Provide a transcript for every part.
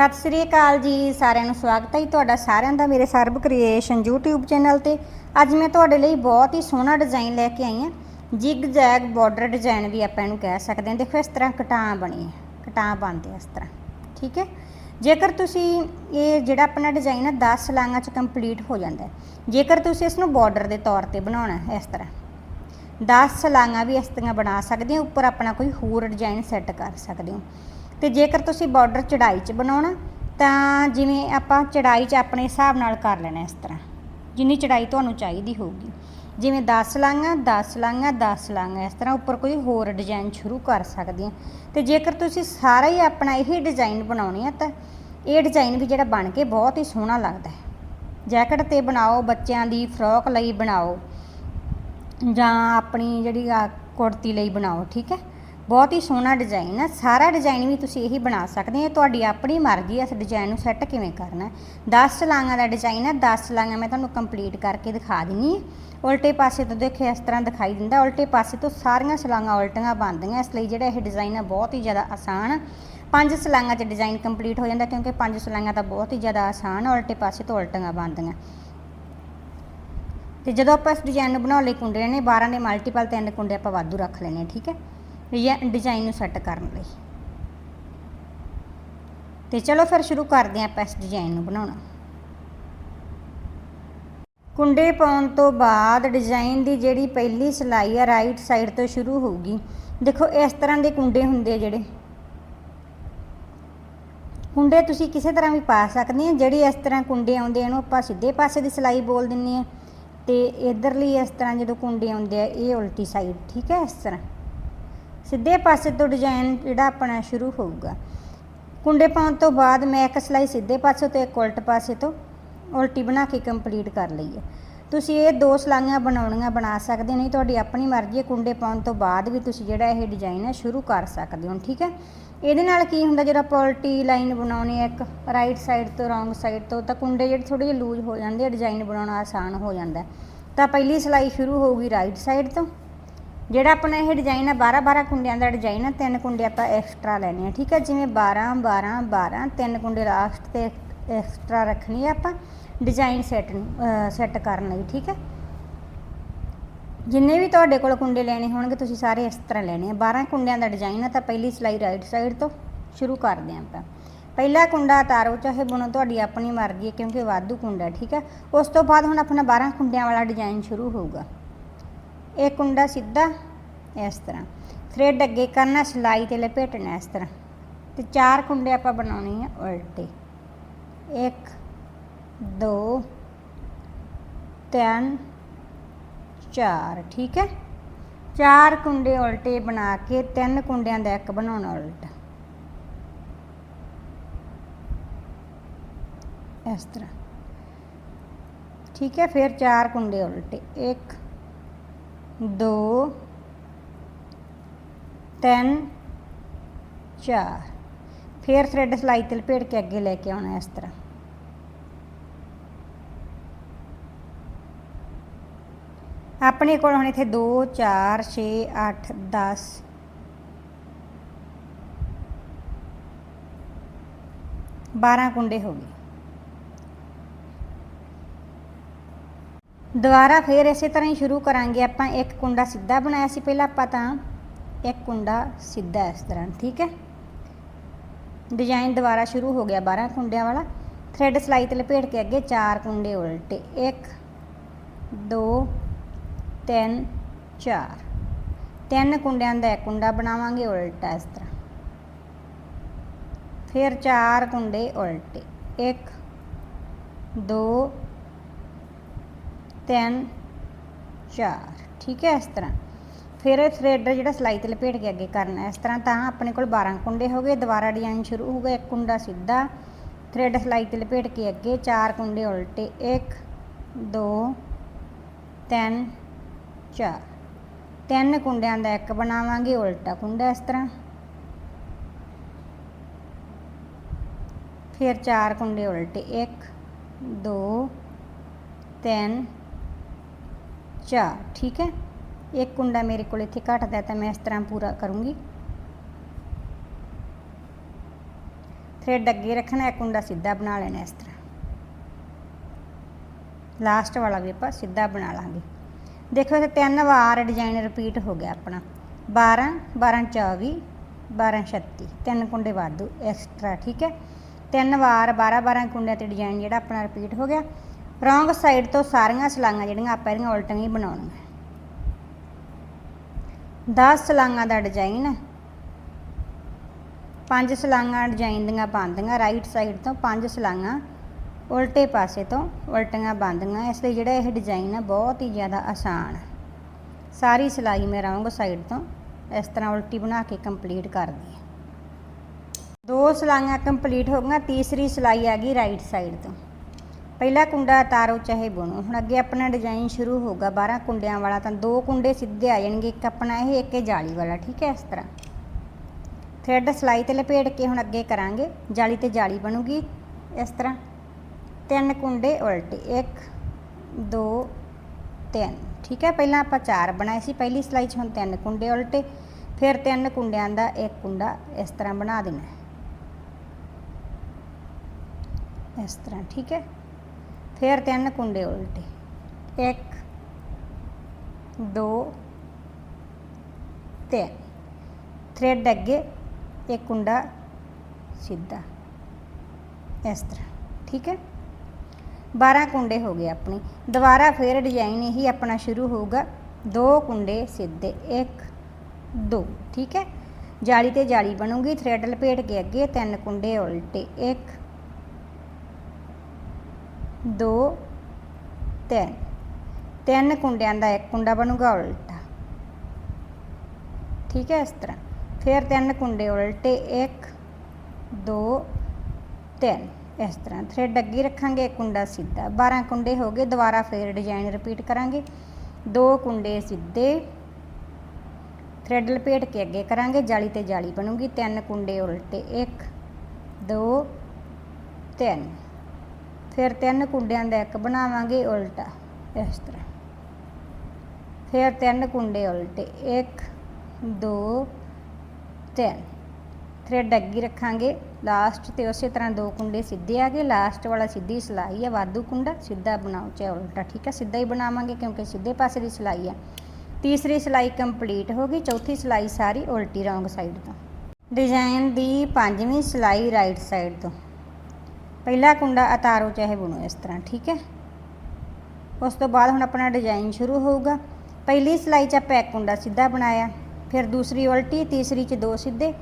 ਸਤਿ ਸ੍ਰੀ ਅਕਾਲ ਜੀ, ਸਾਰਿਆਂ ਨੂੰ ਸਵਾਗਤ ਹੈ ਜੀ ਤੁਹਾਡਾ ਸਾਰਿਆਂ ਦਾ ਮੇਰੇ ਸਰਬ ਕ੍ਰੀਏਸ਼ਨ YouTube ਚੈਨਲ ਤੇ। ਅੱਜ ਮੈਂ ਤੁਹਾਡੇ ਲਈ ਬਹੁਤ ਹੀ ਸੋਹਣਾ ਡਿਜ਼ਾਈਨ ਲੈ ਕੇ ਆਈ ਹਾਂ। ਜਿਗ ਜੈਗ ਬਾਰਡਰ ਡਿਜ਼ਾਈਨ ਵੀ ਆਪਾਂ ਇਹਨੂੰ ਕਹਿ ਸਕਦੇ ਹਾਂ। ਦੇਖੋ, ਇਸ ਤਰ੍ਹਾਂ ਕਟਾਂ ਬਣੀ ਹੈ। ਕਟਾਂ ਬਣਦੇ ਇਸ ਤਰ੍ਹਾਂ। ਠੀਕ ਹੈ? ਜੇਕਰ ਤੁਸੀਂ ਇਹ ਜਿਹੜਾ ਆਪਣਾ ਡਿਜ਼ਾਈਨ ਹੈ 10 ਲਾਂਘਾਂ ਚ ਕੰਪਲੀਟ ਹੋ ਜਾਂਦਾ ਹੈ। ਜੇਕਰ ਤੁਸੀਂ ਇਸ ਨੂੰ ਬਾਰਡਰ ਦੇ ਤੌਰ ਤੇ ਬਣਾਉਣਾ ਹੈ, ਇਸ ਤਰ੍ਹਾਂ। 10 ਲਾਂਘਾਂ ਵੀ ਇਸ ਤਰ੍ਹਾਂ ਬਣਾ ਸਕਦੇ ਹੋ। ਉੱਪਰ ਆਪਣਾ ਕੋਈ ਹੋਰ ਡਿਜ਼ਾਈਨ ਸੈੱਟ ਕਰ ਸਕਦੇ ਹੋ। ਤੇ ਜੇਕਰ ਤੁਸੀਂ ਬਾਰਡਰ ਚੜਾਈ 'ਚ ਬਣਾਉਣਾ, ਤਾਂ ਜਿਵੇਂ ਆਪਾਂ ਚੜਾਈ 'ਚ ਆਪਣੇ ਹਿਸਾਬ ਨਾਲ ਕਰ ਲੈਣਾ ਇਸ ਤਰ੍ਹਾਂ। ਜਿੰਨੀ ਚੜਾਈ ਤੁਹਾਨੂੰ ਚਾਹੀਦੀ ਹੋਊਗੀ। ਜਿਵੇਂ 10 ਲਾਂਘਾਂ 10 ਲਾਂਘਾਂ 10 ਲਾਂਘਾਂ, ਇਸ ਤਰ੍ਹਾਂ ਉੱਪਰ ਕੋਈ ਹੋਰ ਡਿਜ਼ਾਈਨ ਸ਼ੁਰੂ ਕਰ ਸਕਦੇ ਆ ਤੇ ਜੇਕਰ ਤੁਸੀਂ ਸਾਰਾ ਹੀ ਆਪਣਾ ਇਹੀ ਡਿਜ਼ਾਈਨ ਬਣਾਉਣੀ ਆ, ਤਾਂ ਇਹ ਡਿਜ਼ਾਈਨ ਵੀ ਜਿਹੜਾ ਬਣ ਕੇ ਬਹੁਤ ਹੀ ਸੋਹਣਾ ਲੱਗਦਾ ਹੈ। ਜੈਕਟ ਤੇ ਬਣਾਓ, ਬੱਚਿਆਂ ਦੀ ਫਰੋਕ ਲਈ ਬਣਾਓ, ਜਾਂ ਆਪਣੀ ਜਿਹੜੀ ਆ ਕੁੜਤੀ ਲਈ ਬਣਾਓ, ਠੀਕ ਹੈ? ਬਹੁਤ ਹੀ ਸੋਹਣਾ ਡਿਜ਼ਾਈਨ ਹੈ ਸਾਰਾ ਡਿਜ਼ਾਈਨ ਵੀ ਤੁਸੀਂ ਇਹੀ ਬਣਾ ਸਕਦੇ ਹੋ ਤੁਹਾਡੀ ਆਪਣੀ ਮਰਜ਼ੀ ਹੈ ਇਸ ਡਿਜ਼ਾਈਨ ਨੂੰ ਸੈੱਟ ਕਿਵੇਂ ਕਰਨਾ ਹੈ? 10 ਲਾਂਘਾਂ ਦਾ ਡਿਜ਼ਾਈਨ ਹੈ 10 ਲਾਂਘਾਂ ਮੈਂ ਤੁਹਾਨੂੰ ਕੰਪਲੀਟ ਕਰਕੇ ਦਿਖਾ ਦਿੰਨੀ ਹਾਂ ਉਲਟੇ ਪਾਸੇ ਤੋਂ ਦੇਖਿਆ ਇਸ ਤਰ੍ਹਾਂ ਦਿਖਾਈ ਦਿੰਦਾ। ਉਲਟੇ ਪਾਸੇ ਤੋਂ ਸਾਰੀਆਂ ਸਲਾਂਘਾਂ ਉਲਟੀਆਂ ਬਣਦੀਆਂ ਇਸ ਲਈ ਜਿਹੜਾ ਇਹ ਡਿਜ਼ਾਈਨ ਹੈ ਬਹੁਤ ਹੀ ਜ਼ਿਆਦਾ ਆਸਾਨ ਹੈ ਪੰਜ ਸਲਾਂਘਾਂ 'ਚ ਡਿਜ਼ਾਈਨ ਕੰਪਲੀਟ ਹੋ ਜਾਂਦਾ ਕਿਉਂਕਿ ਪੰਜ ਸਲਾਂਘਾਂ ਤਾਂ ਬਹੁਤ ਹੀ ਜ਼ਿਆਦਾ ਆਸਾਨ ਹੈ ਉਲਟੇ ਪਾਸੇ ਤੋਂ ਉਲਟੀਆਂ ਬਣਦੀਆਂ ਤੇ ਜਦੋਂ ਆਪਾਂ ਇਸ ਡਿਜ਼ਾਈਨ ਨੂੰ ਬਣਾਉਣ ਲਈ ਕੁੰਡੇ ਨੇ 12 ਦੇ ਮਲਟੀਪਲ ਤਿੰਨ ਕੁੰਡੇ ਆਪਾਂ ਵਾਧੂ ਰੱਖ ਲੈਣੇ ਠੀਕ ਹੈ? ਡਿਜ਼ਾਈਨ ਡਿਜ਼ਾਈਨ ਨੂੰ ਸੈੱਟ ਕਰਨ ਲਈ। ਤੇ ਚਲੋ ਫਿਰ ਸ਼ੁਰੂ ਕਰਦੇ ਹਾਂ ਆਪਾਂ ਇਸ ਡਿਜ਼ਾਈਨ ਨੂੰ ਬਣਾਉਣਾ। ਕੁੰਡੇ ਪਾਉਣ ਤੋਂ ਬਾਅਦ ਡਿਜ਼ਾਈਨ ਦੀ ਜਿਹੜੀ ਪਹਿਲੀ ਸਿਲਾਈ ਆ ਰਾਈਟ ਸਾਈਡ ਤੋਂ ਸ਼ੁਰੂ ਹੋਊਗੀ। ਦੇਖੋ, ਇਸ ਤਰ੍ਹਾਂ ਦੇ ਕੁੰਡੇ ਹੁੰਦੇ ਆ ਜਿਹੜੇ। ਕੁੰਡੇ ਤੁਸੀਂ ਕਿਸੇ ਤਰ੍ਹਾਂ ਵੀ ਪਾ ਸਕਦੇ ਆ, ਜਿਹੜੀ ਇਸ ਤਰ੍ਹਾਂ ਕੁੰਡੇ ਆਉਂਦੇ ਆ, ਇਹਨੂੰ ਆਪਾਂ ਸਿੱਧੇ ਪਾਸੇ ਦੀ ਸਿਲਾਈ ਬੋਲ ਦਿੰਨੇ ਆ। ਤੇ ਇਧਰਲੀ ਇਸ ਤਰ੍ਹਾਂ ਜਦੋਂ ਕੁੰਡੇ ਆਉਂਦੇ ਆ, ਇਹ ਉਲਟੀ ਸਾਈਡ ਠੀਕ ਹੈ, ਇਸ ਤਰ੍ਹਾਂ। ਸਿੱਧੇ ਪਾਸੇ ਤੋਂ ਡਿਜ਼ਾਈਨ ਜਿਹੜਾ ਆਪਣਾ ਸ਼ੁਰੂ ਹੋਊਗਾ। ਕੁੰਡੇ ਪਾਉਣ ਤੋਂ ਬਾਅਦ ਮੈਂ ਇੱਕ ਸਿਲਾਈ ਸਿੱਧੇ ਪਾਸੇ ਤੋਂ, ਇੱਕ ਉਲਟ ਪਾਸੇ ਤੋਂ ਉਲਟੀ ਬਣਾ ਕੇ ਕੰਪਲੀਟ ਕਰ ਲਈ ਹੈ। ਤੁਸੀਂ ਇਹ ਦੋ ਸਲਾਈਆਂ ਬਣਾਉਣੀਆਂ ਬਣਾ ਸਕਦੇ ਨਹੀਂ ਤੁਹਾਡੀ ਆਪਣੀ ਮਰਜ਼ੀ ਹੈ। ਕੁੰਡੇ ਪਾਉਣ ਤੋਂ ਬਾਅਦ ਵੀ ਤੁਸੀਂ ਜਿਹੜਾ ਇਹ ਡਿਜ਼ਾਈਨ ਹੈ ਸ਼ੁਰੂ ਕਰ ਸਕਦੇ ਹੋ, ਠੀਕ ਹੈ? ਇਹਦੇ ਨਾਲ ਕੀ ਹੁੰਦਾ, ਜਦੋਂ ਆਪਾਂ ਉਲਟੀ ਲਾਈਨ ਬਣਾਉਣੀ ਹੈ, ਇੱਕ ਰਾਈਟ ਸਾਈਡ ਤੋਂ ਰੋਂਗ ਸਾਈਡ ਤੋਂ, ਤਾਂ ਕੁੰਡੇ ਜਿਹੜੇ ਥੋੜੇ ਜਿਹੇ ਲੂਜ਼ ਹੋ ਜਾਂਦੇ ਆ ਡਿਜ਼ਾਈਨ ਬਣਾਉਣਾ ਆਸਾਨ ਹੋ ਜਾਂਦਾ ਤਾਂ ਪਹਿਲੀ ਸਿਲਾਈ ਸ਼ੁਰੂ ਹੋਊਗੀ ਰਾਈਟ ਸਾਈਡ ਤੋਂ ਜਿਹੜਾ ਆਪਣਾ ਇਹ ਡਿਜ਼ਾਈਨ ਆ 12 12 ਕੁੰਡਿਆਂ ਦਾ ਡਿਜ਼ਾਈਨ ਆ, ਤਿੰਨ ਕੁੰਡੇ ਆਪਾਂ ਐਕਸਟਰਾ ਲੈਣੇ ਆ, ਠੀਕ ਹੈ ਜਿਵੇਂ 12 12 12 ਤਿੰਨ ਕੁੰਡੇ ਲਾਸਟ ਤੇ ਐਕਸਟਰਾ ਰੱਖਣੀ ਹੈ ਆਪਾਂ ਡਿਜ਼ਾਈਨ ਸੈੱਟ ਸੈੱਟ ਕਰਨ ਲਈ, ਠੀਕ ਹੈ ਜਿੰਨੇ ਵੀ ਤੁਹਾਡੇ ਕੋਲ ਕੁੰਡੇ ਲੈਣੇ ਹੋਣਗੇ, ਤੁਸੀਂ ਸਾਰੇ ਇਸ ਤਰ੍ਹਾਂ ਲੈਣੇ ਆ। 12 ਕੁੰਡਿਆਂ ਦਾ ਡਿਜ਼ਾਈਨ ਆ, ਤਾਂ ਪਹਿਲੀ ਸਿਲਾਈ ਰਾਈਟ ਸਾਈਡ ਤੋਂ ਸ਼ੁਰੂ ਕਰਦੇ ਹਾਂ ਆਪਾਂ। ਪਹਿਲਾ ਕੁੰਡਾ ਤਾਰੋ, ਚਾਹੇ ਬੁਣੋ, ਤੁਹਾਡੀ ਆਪਣੀ ਮਰਜ਼ੀ ਹੈ ਕਿਉਂਕਿ ਵਾਧੂ ਕੁੰਡਾ, ਠੀਕ ਹੈ ਉਸ ਤੋਂ ਬਾਅਦ ਹੁਣ ਆਪਣਾ 12 ਕੁੰਡਿਆਂ ਵਾਲਾ ਡਿਜ਼ਾਈਨ ਸ਼ੁਰੂ ਹੋਊਗਾ। ਇਹ ਕੁੰਡਾ ਸਿੱਧਾ ਇਸ ਤਰ੍ਹਾਂ। ਥ੍ਰੈਡ ਅੱਗੇ ਕਰਨਾ, ਸਿਲਾਈ ਤੇ ਲਪੇਟਣਾ ਇਸ ਤਰ੍ਹਾਂ। ਤੇ ਚਾਰ ਕੁੰਡੇ ਆਪਾਂ ਬਣਾਉਣੇ ਆ ਉਲਟੇ। 1 2 3 4 ਠੀਕ ਹੈ? ਚਾਰ ਕੁੰਡੇ ਉਲਟੇ ਬਣਾ ਕੇ ਤਿੰਨ ਕੁੰਡਿਆਂ ਦਾ ਇੱਕ ਬਣਾਉਣਾ ਉਲਟਾ। ਇਸ ਤਰ੍ਹਾਂ। ਠੀਕ ਹੈ, ਫਿਰ ਚਾਰ ਕੁੰਡੇ ਉਲਟੇ। 1 2 3 4 ਫਿਰ ਥ੍ਰੈਡ ਸਲਾਈ ਤੇ ਲਪੇਟ ਕੇ ਅੱਗੇ ਲੈ ਕੇ ਆਉਣਾ ਇਸ ਤਰ੍ਹਾਂ। ਆਪਣੇ ਕੋਲ ਹੁਣ ਇੱਥੇ 2 4 6 8 10 12 ਕੁੰਡੇ ਹੋ ਗਏ। ਦੁਬਾਰਾ ਫਿਰ ਇਸੇ ਤਰ੍ਹਾਂ ਹੀ ਸ਼ੁਰੂ ਕਰਾਂਗੇ। ਆਪਾਂ ਇੱਕ ਕੁੰਡਾ ਸਿੱਧਾ ਬਣਾਇਆ ਸੀ ਪਹਿਲਾਂ, ਆਪਾਂ ਤਾਂ ਇੱਕ ਕੁੰਡਾ ਸਿੱਧਾ ਇਸ ਤਰ੍ਹਾਂ, ਠੀਕ ਹੈ? ਡਿਜ਼ਾਈਨ ਦੁਬਾਰਾ ਸ਼ੁਰੂ ਹੋ ਗਿਆ 12 ਕੁੰਡਿਆਂ ਵਾਲਾ। ਥ੍ਰੈਡ ਸਲਾਈ ਤੇ ਲਪੇਟ ਕੇ ਅੱਗੇ ਚਾਰ ਕੁੰਡੇ ਉਲਟੇ। 1 2 3 4 ਤਿੰਨ ਕੁੰਡਿਆਂ ਦਾ ਇੱਕ ਕੁੰਡਾ ਬਣਾਵਾਂਗੇ ਉਲਟਾ ਇਸ ਤਰ੍ਹਾਂ। ਫਿਰ ਚਾਰ ਕੁੰਡੇ ਉਲਟੇ। 1 2 3 4 ਠੀਕ ਹੈ ਇਸ ਤਰ੍ਹਾਂ। ਫਿਰ ਇਹ ਥ੍ਰੈਡ ਜਿਹੜਾ ਸਲਾਈ ਤੇ ਲਪੇਟ ਕੇ ਅੱਗੇ ਕਰਨਾ ਇਸ ਤਰ੍ਹਾਂ ਤਾਂ ਆਪਣੇ ਕੋਲ 12 ਕੁੰਡੇ ਹੋ ਗਏ, ਦੁਬਾਰਾ ਡਿਜ਼ਾਈਨ ਸ਼ੁਰੂ ਹੋਊਗਾ ਇੱਕ ਕੁੰਡਾ ਸਿੱਧਾ। ਥਰੈਡ ਸਲਾਈ ਤੇ ਲਪੇਟ ਕੇ ਅੱਗੇ ਚਾਰ ਕੁੰਡੇ ਉਲਟੇ 1 2 3 4 ਤਿੰਨ ਕੁੰਡਿਆਂ ਦਾ ਇੱਕ ਬਣਾਵਾਂਗੇ, ਉਲਟਾ ਕੁੰਡਾ ਇਸ ਤਰ੍ਹਾਂ। ਫਿਰ ਚਾਰ ਕੁੰਡੇ ਉਲਟੇ 1 2 3 ਚਾਰ ਠੀਕ ਹੈ। ਇੱਕ ਕੁੰਡਾ ਮੇਰੇ ਕੋਲ ਇੱਥੇ ਘਟਦਾ ਤਾਂ ਮੈਂ ਇਸ ਤਰ੍ਹਾਂ ਪੂਰਾ ਕਰੂੰਗੀ। ਥਰੈਡ ਅੱਗੇ ਰੱਖਣਾ ਇੱਕ ਕੁੰਡਾ ਸਿੱਧਾ ਬਣਾ ਲੈਣਾ ਇਸ ਤਰ੍ਹਾਂ। ਲਾਸਟ ਵਾਲਾ ਵੀ ਆਪਾਂ ਸਿੱਧਾ ਬਣਾ ਲਾਂਗੇ। ਦੇਖੋ, ਇਹ ਤਿੰਨ ਵਾਰ ਡਿਜ਼ਾਈਨ ਰਿਪੀਟ ਹੋ ਗਿਆ ਆਪਣਾ। 12 12 24 12 36 ਤਿੰਨ ਕੁੰਡੇ ਵਾਧੂ ਐਕਸਟਰਾ ਠੀਕ ਹੈ। ਤਿੰਨ ਵਾਰ 12 12 ਕੁੰਡਿਆਂ ਤੇ ਡਿਜ਼ਾਈਨ ਜਿਹੜਾ ਆਪਣਾ ਰਿਪੀਟ ਹੋ ਗਿਆ। ਰੋਂਗ ਸਾਈਡ ਤੋਂ ਸਾਰੀਆਂ ਸਲਾਈਆਂ ਜਿਹੜੀਆਂ ਆਪਾਂ ਇਹਦੀਆਂ ਉਲਟੀਆਂ ਹੀ ਬਣਾਉਣੀਆਂ। 10 ਸਲਾਈਆਂ ਦਾ ਡਿਜ਼ਾਈਨ ਪੰਜ ਸਲਾਈਆਂ ਡਿਜ਼ਾਈਨ ਦੀਆਂ ਬੰਦੀਆਂ ਰਾਈਟ ਸਾਈਡ ਤੋਂ ਪੰਜ ਸਲਾਈਆਂ ਉਲਟੇ ਪਾਸੇ ਤੋਂ ਉਲਟੀਆਂ ਬੰਦੀਆਂ ਇਸ ਲਈ ਜਿਹੜਾ ਇਹ ਡਿਜ਼ਾਈਨ ਹੈ ਬਹੁਤ ਹੀ ਜ਼ਿਆਦਾ ਆਸਾਨ। ਸਾਰੀ ਸਿਲਾਈ ਮੈਂ ਰੌਂਗ ਸਾਈਡ ਤੋਂ ਇਸ ਤਰ੍ਹਾਂ ਉਲਟੀ ਬਣਾ ਕੇ ਕੰਪਲੀਟ ਕਰਦੀ ਹਾਂ। ਦੋ ਸਲਾਈਆਂ ਕੰਪਲੀਟ ਹੋ ਗਈਆਂ, ਤੀਸਰੀ ਸਿਲਾਈ ਆ ਗਈ ਰਾਈਟ ਸਾਈਡ ਤੋਂ। ਪਹਿਲਾ ਕੁੰਡਾ ਤਾਰੋ ਚਾਹੇ ਬੁਣੋ। ਹੁਣ ਅੱਗੇ ਆਪਣਾ ਡਿਜ਼ਾਈਨ ਸ਼ੁਰੂ ਹੋਊਗਾ। 12 ਕੁੰਡਿਆਂ ਵਾਲਾ ਤਾਂ ਦੋ ਕੁੰਡੇ ਸਿੱਧੇ ਆ ਜਾਣਗੇ। ਇੱਕ ਆਪਣਾ ਇਹ, ਇੱਕ ਇਹ ਜਾਲੀ ਵਾਲਾ, ਠੀਕ ਹੈ, ਇਸ ਤਰ੍ਹਾਂ। ਥ੍ਰੈਡ ਸਲਾਈ ਤੇ ਲਪੇਟ ਕੇ ਹੁਣ ਅੱਗੇ ਕਰਾਂਗੇ। ਜਾਲੀ ਤੇ ਜਾਲੀ ਬਣੂਗੀ, ਇਸ ਤਰ੍ਹਾਂ। ਤਿੰਨ ਕੁੰਡੇ ਉਲਟੇ। 1 2 3 ਠੀਕ ਹੈ, ਪਹਿਲਾਂ ਆਪਾਂ ਚਾਰ ਬਣਾਏ ਸੀ। ਪਹਿਲੀ ਸਲਾਈ 'ਚ ਹੁਣ ਤਿੰਨ ਕੁੰਡੇ ਉਲਟੇ। ਫਿਰ ਤਿੰਨ ਕੁੰਡਿਆਂ ਦਾ ਇੱਕ ਕੁੰਡਾ ਇਸ ਤਰ੍ਹਾਂ ਬਣਾ ਦੇਣਾ। ਇਸ ਤਰ੍ਹਾਂ, ਠੀਕ ਹੈ। ਫਿਰ ਤਿੰਨ ਕੁੰਡੇ ਉਲਟੇ। 1 2 3 ਥ੍ਰੈਡ ਅੱਗੇ, ਇੱਕ ਕੁੰਡਾ ਸਿੱਧਾ। ਇਸ ਤਰ੍ਹਾਂ, ਠੀਕ ਹੈ? 12 ਕੁੰਡੇ ਹੋ ਗਏ ਆਪਣੀ। ਦੁਬਾਰਾ ਫਿਰ ਡਿਜ਼ਾਈਨ ਇਹੀ ਆਪਣਾ ਸ਼ੁਰੂ ਹੋਊਗਾ। ਦੋ ਕੁੰਡੇ ਸਿੱਧੇ 1 2 ਠੀਕ ਹੈ? ਜਾਲੀ ਤੇ ਜਾਲੀ ਬਣੂਗੀ। ਥ੍ਰੈਡ ਲਪੇਟ ਕੇ ਅੱਗੇ ਤਿੰਨ ਕੁੰਡੇ ਉਲਟੇ 1 2 3 ਤਿੰਨ ਕੁੰਡਿਆਂ ਦਾ ਇੱਕ ਕੁੰਡਾ ਬਣੂਗਾ ਉਲਟਾ। ਠੀਕ ਹੈ, ਇਸ ਤਰ੍ਹਾਂ। ਫਿਰ ਤਿੰਨ ਕੁੰਡੇ ਉਲਟੇ 1 2 3 ਇਸ ਤਰ੍ਹਾਂ। ਥ੍ਰੈਡ ਅੱਗੇ ਰੱਖਾਂਗੇ, ਇੱਕ ਕੁੰਡਾ ਸਿੱਧਾ। 12 ਕੁੰਡੇ ਹੋ ਗਏ, ਦੁਬਾਰਾ ਫਿਰ ਡਿਜ਼ਾਈਨ ਰਿਪੀਟ ਕਰਾਂਗੇ। ਦੋ ਕੁੰਡੇ ਸਿੱਧੇ, ਥ੍ਰੈਡ ਲਪੇਟ ਕੇ ਅੱਗੇ ਕਰਾਂਗੇ, ਜਾਲੀ ਤੇ ਜਾਲੀ ਬਣੂਗੀ। ਤਿੰਨ ਕੁੰਡੇ ਉਲਟੇ 1 2 3 ਫਿਰ ਤਿੰਨ ਕੁੰਡਿਆਂ ਦਾ ਇੱਕ ਬਣਾਵਾਂਗੇ ਉਲਟਾ, ਇਸ ਤਰ੍ਹਾਂ। ਫਿਰ ਤਿੰਨ ਕੁੰਡੇ ਉਲਟੇ 1 2 3 ਥ੍ਰੈਡ ਅੱਗੇ ਰੱਖਾਂਗੇ ਲਾਸਟ ਤੇ ਉਸੇ ਤਰ੍ਹਾਂ ਦੋ ਕੁੰਡੇ ਸਿੱਧੇ ਆ ਗਏ ਲਾਸਟ ਵਾਲਾ ਸਿੱਧੀ ਸਿਲਾਈ ਹੈ ਵਾਧੂ ਕੁੰਡਾ, ਸਿੱਧਾ ਬਣਾਓ ਚਾਹੇ ਉਲਟਾ, ਠੀਕ ਹੈ ਸਿੱਧਾ ਹੀ ਬਣਾਵਾਂਗੇ ਕਿਉਂਕਿ ਸਿੱਧੇ ਪਾਸੇ ਦੀ ਸਿਲਾਈ ਹੈ ਤੀਸਰੀ ਸਿਲਾਈ ਕੰਪਲੀਟ ਹੋ ਗਈ, ਚੌਥੀ ਸਿਲਾਈ ਸਾਰੀ ਉਲਟੀ ਰੌਂਗ ਸਾਈਡ ਤੋਂ। ਡਿਜ਼ਾਈਨ ਦੀ ਪੰਜਵੀਂ ਸਿਲਾਈ ਰਾਈਟ ਸਾਈਡ ਤੋਂ। ਪਹਿਲਾ ਕੁੰਡਾ ਉਤਾਰੋ ਚਾਹੇ ਬੁਣੋ ਇਸ ਤਰ੍ਹਾਂ, ਠੀਕ ਹੈ? ਉਸ ਤੋਂ ਬਾਅਦ ਹੁਣ ਆਪਣਾ ਡਿਜ਼ਾਈਨ ਸ਼ੁਰੂ ਹੋਊਗਾ। ਪਹਿਲੀ ਸਿਲਾਈ 'ਚ ਆਪਾਂ ਇੱਕ ਕੁੰਡਾ ਸਿੱਧਾ ਬਣਾਇਆ, ਫਿਰ ਦੂਸਰੀ ਉਲਟੀ, ਤੀਸਰੀ 'ਚ ਦੋ ਸਿੱਧੇ,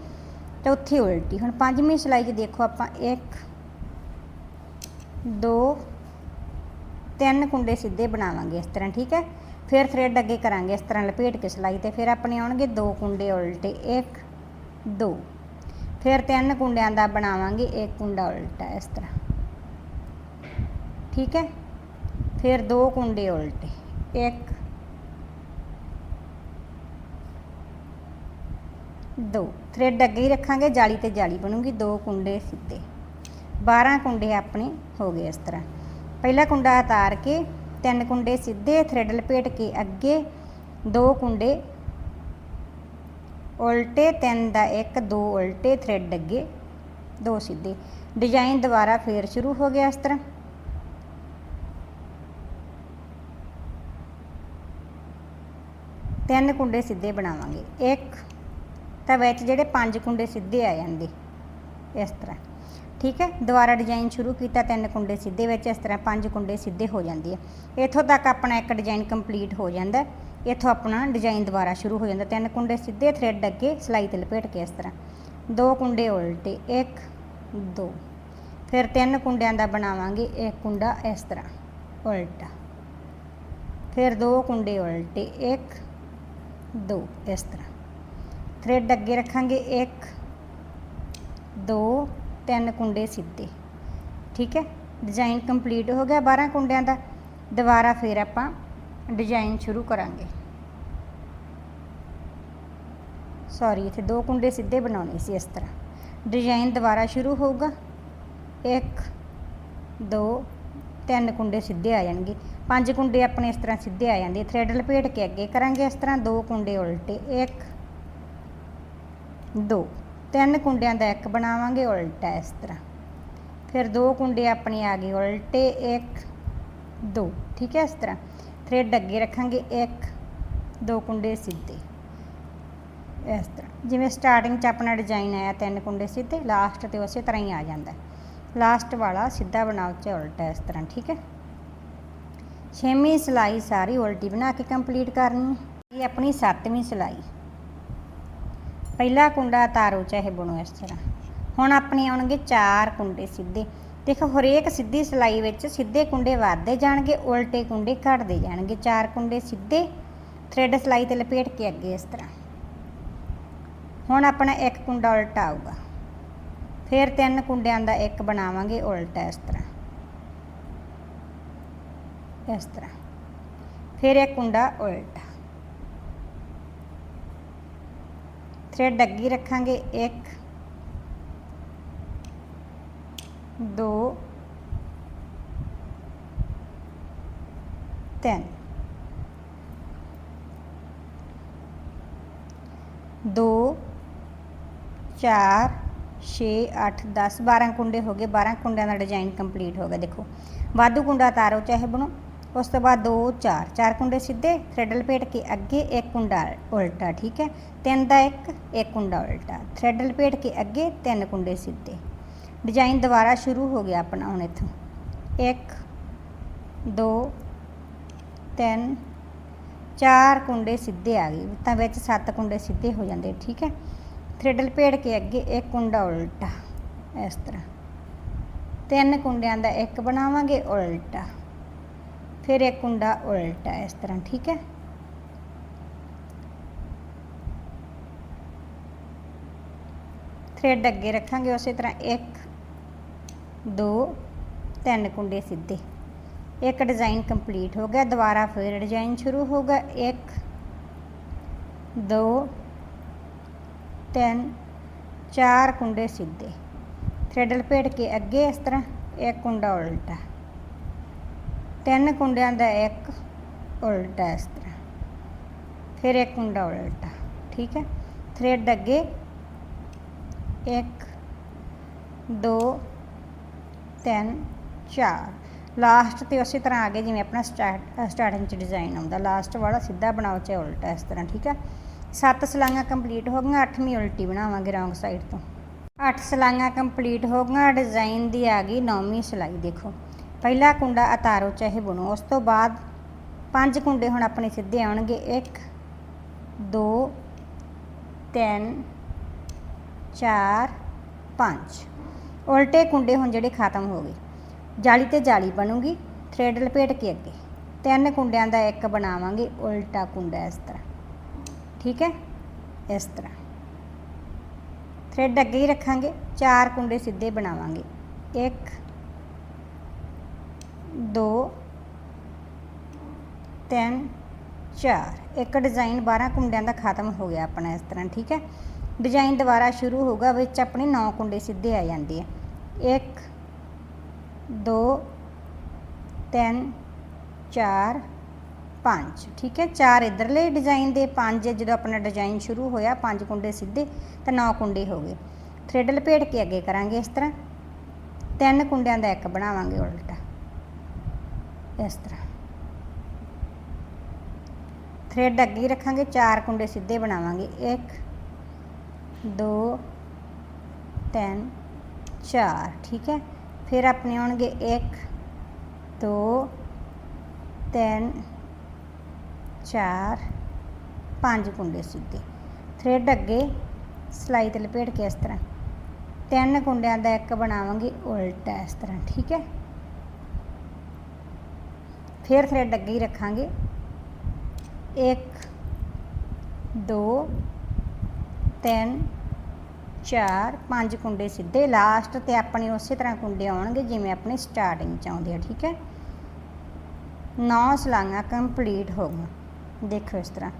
ਚੌਥੀ ਉਲਟੀ। ਹੁਣ ਪੰਜਵੀਂ ਸਿਲਾਈ 'ਚ ਦੇਖੋ ਆਪਾਂ 1 2 ਤਿੰਨ ਕੁੰਡੇ ਸਿੱਧੇ ਬਣਾਵਾਂਗੇ ਇਸ ਤਰ੍ਹਾਂ, ਠੀਕ ਹੈ? ਫਿਰ ਥ੍ਰੈਡ ਅੱਗੇ ਕਰਾਂਗੇ ਇਸ ਤਰ੍ਹਾਂ ਲਪੇਟ ਕੇ ਸਿਲਾਈ ਤੇ ਫਿਰ ਆਪਣੇ ਆਉਣਗੇ ਦੋ ਕੁੰਡੇ ਉਲਟੇ 1 2 ਫਿਰ ਤਿੰਨ ਕੁੰਡਿਆਂ ਦਾ ਬਣਾਵਾਂਗੇ, ਇੱਕ ਕੁੰਡਾ ਉਲਟਾ ਇਸ ਤਰ੍ਹਾਂ। ਠੀਕ ਹੈ? ਫਿਰ ਦੋ ਕੁੰਡੇ ਉਲਟੇ। 1 2 ਥ੍ਰੈਡ ਅੱਗੇ ਹੀ ਰੱਖਾਂਗੇ, ਜਾਲੀ ਤੇ ਜਾਲੀ ਬਣੂਗੀ, ਦੋ ਕੁੰਡੇ ਸਿੱਧੇ। 12 ਕੁੰਡੇ ਆਪਣੇ ਹੋ ਗਏ ਇਸ ਤਰ੍ਹਾਂ। ਪਹਿਲਾ ਕੁੰਡਾ ਉਤਾਰ ਕੇ ਤਿੰਨ ਕੁੰਡੇ ਸਿੱਧੇ ਥ੍ਰੈਡ ਲਪੇਟ ਕੇ ਅੱਗੇ ਦੋ ਕੁੰਡੇ ਉਲਟੇ ਤਿੰਨ ਦਾ ਇੱਕ, ਦੋ ਉਲਟੇ, ਥ੍ਰੈਡ ਅੱਗੇ ਦੋ ਸਿੱਧੇ। ਡਿਜ਼ਾਈਨ ਦੁਬਾਰਾ ਫੇਰ ਸ਼ੁਰੂ ਹੋ ਗਿਆ ਇਸ ਤਰ੍ਹਾਂ। ਤਿੰਨ ਕੁੰਡੇ ਸਿੱਧੇ ਬਣਾਵਾਂਗੇ। ਇੱਕ ਤਾਂ ਵਿੱਚ ਜਿਹੜੇ ਪੰਜ ਕੁੰਡੇ ਸਿੱਧੇ ਆ ਜਾਂਦੇ, ਇਸ ਤਰ੍ਹਾਂ। ਠੀਕ ਹੈ? ਦੁਬਾਰਾ ਡਿਜ਼ਾਈਨ ਸ਼ੁਰੂ ਕੀਤਾ, ਤਿੰਨ ਕੁੰਡੇ ਸਿੱਧੇ ਵਿੱਚ, ਇਸ ਤਰ੍ਹਾਂ ਪੰਜ ਕੁੰਡੇ ਸਿੱਧੇ ਹੋ ਜਾਂਦੇ ਆ। ਇੱਥੋਂ ਤੱਕ ਆਪਣਾ ਇੱਕ ਡਿਜ਼ਾਈਨ ਕੰਪਲੀਟ ਹੋ ਜਾਂਦਾ। ਇੱਥੋਂ ਆਪਣਾ ਡਿਜ਼ਾਈਨ ਦੁਬਾਰਾ ਸ਼ੁਰੂ ਹੋ ਜਾਂਦਾ। ਤਿੰਨ ਕੁੰਡੇ ਸਿੱਧੇ ਥ੍ਰੈਡ ਅੱਗੇ ਸਲਾਈ ਤੇ ਲਪੇਟ ਕੇ ਇਸ ਤਰ੍ਹਾਂ। ਦੋ ਕੁੰਡੇ ਉਲਟੇ 1 2 ਫਿਰ ਤਿੰਨ ਕੁੰਡਿਆਂ ਦਾ ਬਣਾਵਾਂਗੇ, ਇੱਕ ਕੁੰਡਾ ਇਸ ਤਰ੍ਹਾਂ, ਉਲਟਾ। ਫਿਰ ਦੋ ਕੁੰਡੇ ਉਲਟੇ 1 2 ਇਸ ਤਰ੍ਹਾਂ। ਥ੍ਰੈਡ ਅੱਗੇ ਰੱਖਾਂਗੇ 1 2 ਤਿੰਨ ਕੁੰਡੇ ਸਿੱਧੇ। ਠੀਕ ਹੈ? ਡਿਜ਼ਾਈਨ ਕੰਪਲੀਟ ਹੋ ਗਿਆ 12 ਕੁੰਡਿਆਂ ਦਾ। ਦੁਬਾਰਾ ਫਿਰ ਆਪਾਂ ਡਿਜ਼ਾਈਨ ਸ਼ੁਰੂ ਕਰਾਂਗੇ। ਸੌਰੀ ਇੱਥੇ ਦੋ ਕੁੰਡੇ ਸਿੱਧੇ ਬਣਾਉਣੇ ਸੀ ਇਸ ਤਰ੍ਹਾਂ। ਡਿਜ਼ਾਈਨ ਦੁਬਾਰਾ ਸ਼ੁਰੂ ਹੋਊਗਾ। 1 2 ਤਿੰਨ ਕੁੰਡੇ ਸਿੱਧੇ ਆ ਜਾਣਗੇ। ਪੰਜ ਕੁੰਡੇ ਆਪਣੇ ਇਸ ਤਰ੍ਹਾਂ ਸਿੱਧੇ ਆ ਜਾਂਦੇ। ਥ੍ਰੈਡ ਲਪੇਟ ਕੇ ਅੱਗੇ ਕਰਾਂਗੇ ਇਸ ਤਰ੍ਹਾਂ। ਦੋ ਕੁੰਡੇ ਉਲਟੇ। 1 2 ਤਿੰਨ ਕੁੰਡਿਆਂ ਦਾ ਇੱਕ ਬਣਾਵਾਂਗੇ ਉਲਟਾ ਇਸ ਤਰ੍ਹਾਂ। ਫਿਰ ਦੋ ਕੁੰਡੇ ਆਪਣੇ ਆ ਗਏ ਉਲਟੇ। 1 2 ਠੀਕ ਹੈ ਇਸ ਤਰ੍ਹਾਂ। ਥ੍ਰੈਡ ਅੱਗੇ ਰੱਖਾਂਗੇ, ਇੱਕ, ਦੋ ਕੁੰਡੇ ਸਿੱਧੇ। ਇਸ ਤਰ੍ਹਾਂ। ਜਿਵੇਂ ਸਟਾਰਟਿੰਗ 'ਚ ਆਪਣਾ ਡਿਜ਼ਾਈਨ ਆਇਆ, ਤਿੰਨ ਕੁੰਡੇ ਸਿੱਧੇ ਲਾਸਟ ਤੇ ਉਸੇ ਤਰ੍ਹਾਂ ਹੀ ਆ ਜਾਂਦਾ। ਲਾਸਟ ਵਾਲਾ ਸਿੱਧਾ ਬਣਾਓ ਚ ਉਲਟਾ ਇਸ ਤਰ੍ਹਾਂ, ਠੀਕ ਹੈ? ਛੇਵੀਂ ਸਿਲਾਈ ਸਾਰੀ ਉਲਟੀ ਬਣਾ ਕੇ ਕੰਪਲੀਟ ਕਰਨੀ ਹੈ। ਇਹ ਆਪਣੀ ਸੱਤਵੀਂ ਸਿਲਾਈ। ਪਹਿਲਾ ਕੁੰਡਾ ਤਾਰੋ ਚਾਹੇ ਬਣੋ ਇਸ ਤਰ੍ਹਾਂ। ਹੁਣ ਆਪਣੇ ਆਉਣਗੇ ਚਾਰ ਕੁੰਡੇ ਸਿੱਧੇ। ਦੇਖੋ, ਹਰੇਕ ਸਿੱਧੀ ਸਿਲਾਈ ਵਿੱਚ ਸਿੱਧੇ ਕੁੰਡੇ ਵੱਧਦੇ ਜਾਣਗੇ, ਉਲਟੇ ਕੁੰਡੇ ਘਟਦੇ ਜਾਣਗੇ। ਚਾਰ ਕੁੰਡੇ ਸਿੱਧੇ ਥ੍ਰੈਡ ਸਿਲਾਈ ਤੇ ਲਪੇਟ ਕੇ ਅੱਗੇ ਇਸ ਤਰ੍ਹਾਂ। ਹੁਣ ਆਪਣਾ ਇੱਕ ਕੁੰਡਾ ਉਲਟਾ ਆਊਗਾ। ਫਿਰ ਤਿੰਨ ਕੁੰਡਿਆਂ ਦਾ ਇੱਕ ਬਣਾਵਾਂਗੇ ਉਲਟਾ ਇਸ ਤਰ੍ਹਾਂ। ਇਸ ਤਰ੍ਹਾਂ। ਫਿਰ ਇੱਕ ਕੁੰਡਾ ਉਲਟਾ। ਥ੍ਰੈਡ ਅੱਗੇ ਰੱਖਾਂਗੇ 1 2 3 2 4 6 8 10 12 ਕੁੰਡੇ ਹੋ ਗਏ 12 ਕੁੰਡਿਆਂ ਦਾ ਡਿਜ਼ਾਈਨ ਕੰਪਲੀਟ ਹੋ ਗਿਆ ਦੇਖੋ ਵਾਧੂ ਕੁੰਡਾ ਤਾਰੋ ਚਾਹੇ ਬਣੋ ਉਸ ਤੋਂ ਬਾਅਦ 2 4 ਚਾਰ ਕੁੰਡੇ ਸਿੱਧੇ ਥ੍ਰੈਡ ਲਪੇਟ ਕੇ ਅੱਗੇ ਇੱਕ ਕੁੰਡਾ ਉਲਟਾ ਠੀਕ ਹੈ ਤਿੰਨ ਦਾ ਇੱਕ ਇੱਕ ਕੁੰਡਾ ਉਲਟਾ ਥ੍ਰੈਡ ਲਪੇਟ ਕੇ ਅੱਗੇ ਤਿੰਨ ਕੁੰਡੇ ਸਿੱਧੇ ਡਿਜ਼ਾਈਨ ਦੁਬਾਰਾ ਸ਼ੁਰੂ ਹੋ ਗਿਆ ਆਪਣਾ ਹੁਣ ਇੱਥੋਂ। 1 2 3 ਚਾਰ ਕੁੰਡੇ ਸਿੱਧੇ ਆ ਗਏ। ਤਾਂ ਵਿੱਚ ਸੱਤ ਕੁੰਡੇ ਸਿੱਧੇ ਹੋ ਜਾਂਦੇ, ਠੀਕ ਹੈ? ਥ੍ਰੈਡ ਲਪੇੜ ਕੇ ਅੱਗੇ ਇੱਕ ਕੁੰਡਾ ਉਲਟਾ, ਇਸ ਤਰ੍ਹਾਂ। ਤਿੰਨ ਕੁੰਡਿਆਂ ਦਾ ਇੱਕ ਬਣਾਵਾਂਗੇ, ਉਲਟਾ। ਫਿਰ ਇੱਕ ਕੁੰਡਾ ਉਲਟਾ, ਇਸ ਤਰ੍ਹਾਂ, ਠੀਕ ਹੈ? ਥ੍ਰੈਡ ਅੱਗੇ ਰੱਖਾਂਗੇ ਉਸੇ ਤਰ੍ਹਾਂ, ਇੱਕ ਦੋ, ਤਿੰਨ ਕੁੰਡੇ ਸਿੱਧੇ। ਇੱਕ ਡਿਜ਼ਾਈਨ ਕੰਪਲੀਟ ਹੋ ਗਿਆ, ਦੁਬਾਰਾ ਫਿਰ ਡਿਜ਼ਾਈਨ ਸ਼ੁਰੂ ਹੋਗਾ 1 2 3 ਚਾਰ ਕੁੰਡੇ ਸਿੱਧੇ। ਥ੍ਰੈਡ ਲਪੇਟ ਕੇ ਅੱਗੇ ਇਸ ਤਰ੍ਹਾਂ, ਇੱਕ ਕੁੰਡਾ ਉਲਟਾ। ਤਿੰਨ ਕੁੰਡਿਆਂ ਦਾ ਇੱਕ ਉਲਟਾ ਇਸ ਤਰ੍ਹਾਂ। ਫਿਰ ਇੱਕ ਕੁੰਡਾ ਉਲਟਾ, ਠੀਕ ਹੈ? ਥ੍ਰੈਡ ਅੱਗੇ 1 2 3 4 ਲਾਸਟ ਤੇ ਉਸੇ ਤਰ੍ਹਾਂ ਆ ਗਏ, ਜਿਵੇਂ ਆਪਣਾ ਸਟਾਰਟ ਸਟਾਰਟਿੰਗ ਚ ਡਿਜ਼ਾਈਨ ਆਉਂਦਾ। ਲਾਸਟ ਵਾਲਾ ਸਿੱਧਾ ਬਣਾਓ ਚਾਹੇ ਉਲਟਾ, ਇਸ ਤਰ੍ਹਾਂ, ਠੀਕ ਹੈ ਸੱਤ ਸਲਾਈਆਂ ਕੰਪਲੀਟ ਹੋ ਗਈਆਂ, ਅੱਠਵੀਂ ਉਲਟੀ ਬਣਾਵਾਂਗੇ ਰੌਂਗ ਸਾਈਡ ਤੋਂ। ਅੱਠ ਸਲਾਈਆਂ ਕੰਪਲੀਟ ਹੋ ਗਈਆਂ ਡਿਜ਼ਾਈਨ ਦੀ ਆ ਗਈ ਨੌਵੀਂ ਸਲਾਈ, ਦੇਖੋ। ਪਹਿਲਾ ਕੁੰਡਾ ਉਤਾਰੋ ਚਾਹੇ ਬੁਣੋ, ਉਸ ਤੋਂ ਬਾਅਦ ਪੰਜ ਕੁੰਡੇ ਹੁਣ ਆਪਣੇ ਸਿੱਧੇ ਆਉਣਗੇ। 1 2 3 4 5 ਉਲਟੇ ਕੁੰਡੇ ਹੁਣ ਜਿਹੜੇ ਖਤਮ ਹੋ ਗਏ। ਜਾਲੀ ਤੇ ਜਾਲੀ ਬਣੂਗੀ ਥ੍ਰੈਡ ਲਪੇਟ ਕੇ ਅੱਗੇ। ਤਿੰਨ ਕੁੰਡਿਆਂ ਦਾ ਇੱਕ ਬਣਾਵਾਂਗੇ, ਉਲਟਾ ਕੁੰਡਾ ਇਸ ਤਰ੍ਹਾਂ। ਠੀਕ ਹੈ? ਇਸ ਤਰ੍ਹਾਂ। ਥ੍ਰੈਡ ਅੱਗੇ ਹੀ ਰੱਖਾਂਗੇ, ਚਾਰ ਕੁੰਡੇ ਸਿੱਧੇ ਬਣਾਵਾਂਗੇ। 1 2 3 4 ਇੱਕ ਡਿਜ਼ਾਈਨ 12 ਕੁੰਡਿਆਂ ਦਾ ਖਤਮ ਹੋ ਗਿਆ ਆਪਣਾ ਇਸ ਤਰ੍ਹਾਂ, ਠੀਕ ਹੈ? ਡਿਜ਼ਾਈਨ ਦੁਬਾਰਾ ਸ਼ੁਰੂ ਹੋਊਗਾ, ਵਿੱਚ ਆਪਣੇ 9 ਕੁੰਡੇ ਸਿੱਧੇ ਆ ਜਾਂਦੇ ਆ। 1 2 3 4 5 ਠੀਕ ਹੈ? ਚਾਰ ਇਧਰਲੇ ਡਿਜ਼ਾਈਨ ਦੇ ਪੰਜ ਜਦੋਂ ਆਪਣਾ ਡਿਜ਼ਾਈਨ ਸ਼ੁਰੂ ਹੋਇਆ, ਪੰਜ ਕੁੰਡੇ ਸਿੱਧੇ, ਤਾਂ ਨੌ ਕੁੰਡੇ ਹੋ ਗਏ। ਥ੍ਰੈਡ ਲਪੇਟ ਕੇ ਅੱਗੇ ਕਰਾਂਗੇ ਇਸ ਤਰ੍ਹਾਂ। ਤਿੰਨ ਕੁੰਡਿਆਂ ਦਾ ਇੱਕ ਬਣਾਵਾਂਗੇ ਉਲਟਾ। ਇਸ ਤਰ੍ਹਾਂ। ਥ੍ਰੈਡ ਅੱਗੇ ਰੱਖਾਂਗੇ, ਚਾਰ ਕੁੰਡੇ ਸਿੱਧੇ ਬਣਾਵਾਂਗੇ। 1 2 3 ਚਾਰ, ਠੀਕ ਹੈ? ਫਿਰ ਆਪਣੇ ਆਉਣਗੇ 1 2 3 4 5 ਕੁੰਡੇ ਸਿੱਧੇ। ਥ੍ਰੈਡ ਅੱਗੇ, ਸਲਾਈ ਤੇ ਲਪੇਟ ਕੇ ਇਸ ਤਰ੍ਹਾਂ। ਤਿੰਨ ਕੁੰਡਿਆਂ ਦਾ ਇੱਕ ਬਣਾਵਾਂਗੇ ਉਲਟਾ ਇਸ ਤਰ੍ਹਾਂ, ਠੀਕ ਹੈ? ਫਿਰ ਥ੍ਰੈਡ ਅੱਗੇ ਹੀ ਰੱਖਾਂਗੇ। 1 2 3 4 5 ਕੁੰਡੇ ਸਿੱਧੇ ਲਾਸਟ ਤੇ ਆਪਣੇ ਉਸੇ ਤਰ੍ਹਾਂ ਕੁੰਡੇ ਆਉਣਗੇ ਜਿਵੇਂ ਆਪਣੇ ਸਟਾਰਟਿੰਗ ਚ ਆਉਂਦੇ ਆ, ਠੀਕ ਹੈ? 9 ਸਲਾਈਆਂ ਕੰਪਲੀਟ ਹੋ ਗਈਆਂ। ਦੇਖੋ ਇਸ ਤਰ੍ਹਾਂ।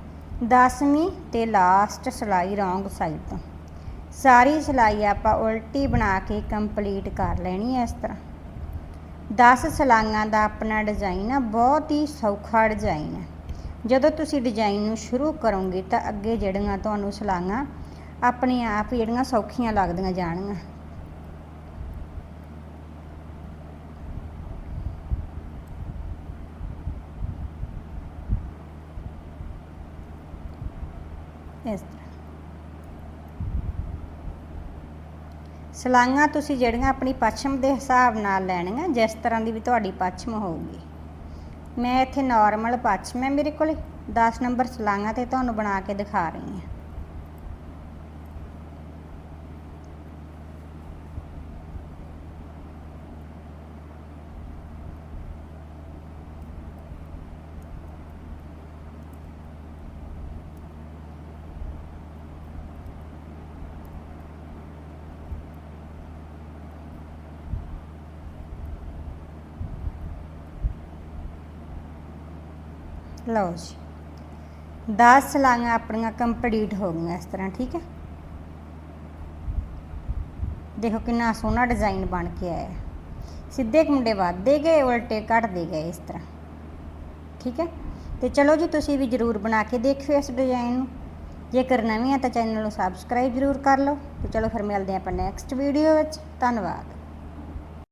10ਵੀਂ ਤੇ ਲਾਸਟ ਸਲਾਈ ਰੌਂਗ ਸਾਈਡ ਤੋਂ। ਸਾਰੀ ਸਲਾਈ ਆਪਾਂ ਉਲਟੀ ਬਣਾ ਕੇ ਕੰਪਲੀਟ ਕਰ ਲੈਣੀ ਹੈ ਇਸ ਤਰ੍ਹਾਂ। 10 ਸਲਾਈਆਂ ਦਾ ਆਪਣਾ ਡਿਜ਼ਾਈਨ ਆ, ਬਹੁਤ ਹੀ ਸੌਖਾ ਡਿਜ਼ਾਈਨ ਹੈ ਜਦੋਂ ਤੁਸੀਂ ਡਿਜ਼ਾਈਨ ਨੂੰ ਸ਼ੁਰੂ ਕਰੋਗੇ ਤਾਂ ਅੱਗੇ ਜਿਹੜੀਆਂ ਤੁਹਾਨੂੰ ਸਲਾਈਆਂ ਆਪਣੇ ਆਪ ਜਿਹੜੀਆਂ ਸੌਖੀਆਂ ਲੱਗਦੀਆਂ ਜਾਣਗੀਆਂ। ਇਸ ਤਰ੍ਹਾਂ। ਸਲਾਈਆਂ ਤੁਸੀਂ ਜਿਹੜੀਆਂ ਆਪਣੀ ਪੱਛਮ ਦੇ ਹਿਸਾਬ ਨਾਲ ਲੈਣੀਆਂ, ਜਿਸ ਤਰ੍ਹਾਂ ਦੀ ਵੀ ਤੁਹਾਡੀ ਪੱਛਮ ਹੋਊਗੀ। ਮੈਂ ਇੱਥੇ ਨਾਰਮਲ ਪੱਛਮ ਹੈ ਮੇਰੇ ਕੋਲ। 10 ਨੰਬਰ ਸਲਾਈਆਂ ਤੇ ਤੁਹਾਨੂੰ ਬਣਾ ਕੇ ਦਿਖਾ ਰਹੀ ਹਾਂ। ਲਓ ਜੀ। 10 ਸਲਾਈਆਂ ਆਪਣੀਆਂ ਕੰਪਲੀਟ ਹੋ ਗਈਆਂ ਇਸ ਤਰ੍ਹਾਂ, ਠੀਕ ਹੈ? ਦੇਖੋ ਕਿੰਨਾ ਸੋਹਣਾ ਡਿਜ਼ਾਈਨ ਬਣ ਕੇ ਆਇਆ। ਸਿੱਧੇ ਕੁੰਡੇ ਵੱਧਦੇ ਗਏ, ਉਲਟੇ ਘਟਦੇ ਗਏ ਇਸ ਤਰ੍ਹਾਂ, ਠੀਕ ਹੈ? ਤੇ ਚਲੋ ਜੀ, ਤੁਸੀਂ ਵੀ ਜਰੂਰ ਬਣਾ ਕੇ ਦੇਖਿਓ ਇਸ ਡਿਜ਼ਾਈਨ ਨੂੰ। ਜੇਕਰ ਨਵੇਂ ਆ ਤਾਂ ਚੈਨਲ ਨੂੰ ਸਬਸਕ੍ਰਾਈਬ ਜਰੂਰ ਕਰ ਲਓ। ਤੇ ਚਲੋ ਫਿਰ ਮਿਲਦੇ ਆਪਾਂ ਨੈਕਸਟ ਵੀਡੀਓ ਵਿੱਚ। ਧੰਨਵਾਦ।